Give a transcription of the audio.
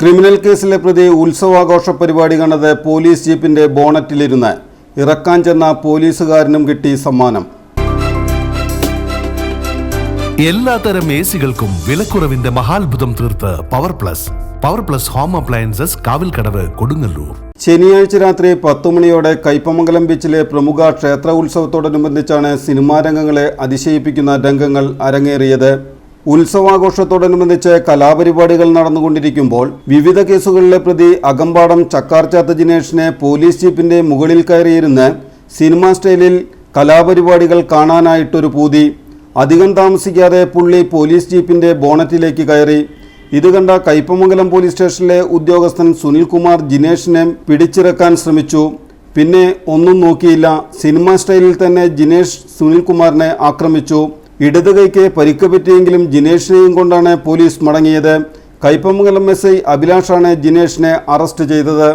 Criminal കേസിലെ പ്രതി ഉത്സവാഘോഷ പരിപാടി കണ്ടത് പോലീസ് ജീപ്പിന്റെ ബോണറ്റിലിരുന്ന് ഇറക്കാൻ ചെന്ന പോലീസുകാരനും കിട്ടി സമ്മാനം. എല്ലാത്തരം എ സികൾക്കും വിലക്കുറവിന്റെ മഹാത്ഭുതം തീർത്ത് power plus power plus home appliances Kavilkadavu Kodungallur. ശനിയാഴ്ച രാത്രി പത്തു മണിയോടെ കൈപ്പമംഗലം ബീച്ചിലെ പ്രമുഖ ക്ഷേത്ര ഉത്സവത്തോടനുബന്ധിച്ചാണ് സിനിമാ രംഗങ്ങളെ അതിശയിപ്പിക്കുന്ന രംഗങ്ങൾ അരങ്ങേറിയത്. ഉത്സവാഘോഷത്തോടനുബന്ധിച്ച് കലാപരിപാടികൾ നടന്നുകൊണ്ടിരിക്കുമ്പോൾ വിവിധ കേസുകളിലെ പ്രതി അകമ്പാടം ചക്കാർചാത്ത ജിനേഷിനെ പോലീസ് ജീപ്പിന്റെ മുകളിൽ കയറിയിരുന്ന് സിനിമാ സ്റ്റൈലിൽ കലാപരിപാടികൾ കാണാനായിട്ടൊരു പൂതി. അധികം താമസിക്കാതെ പുള്ളി പോലീസ് ജീപ്പിന്റെ ബോണറ്റിലേക്ക് കയറി. ഇത് കണ്ട കയ്പമംഗലം പോലീസ് സ്റ്റേഷനിലെ ഉദ്യോഗസ്ഥൻ സുനിൽകുമാർ ജിനേഷിനെ പിടിച്ചിറക്കാൻ ശ്രമിച്ചു. പിന്നെ ഒന്നും നോക്കിയില്ല. സിനിമ സ്റ്റൈലിൽ തന്നെ ജിനേഷ് സുനിൽകുമാറിനെ ആക്രമിച്ചു. ഇടത് കൈക്ക് പരിക്ക് പറ്റിയെങ്കിലും ജിനേഷിനെയും കൊണ്ടാണ് പോലീസ് മടങ്ങിയത്. കൈപ്പമംഗലം എസ് ഐ അഭിലാഷാണ് ജിനേഷിനെ അറസ്റ്റ് ചെയ്തത്.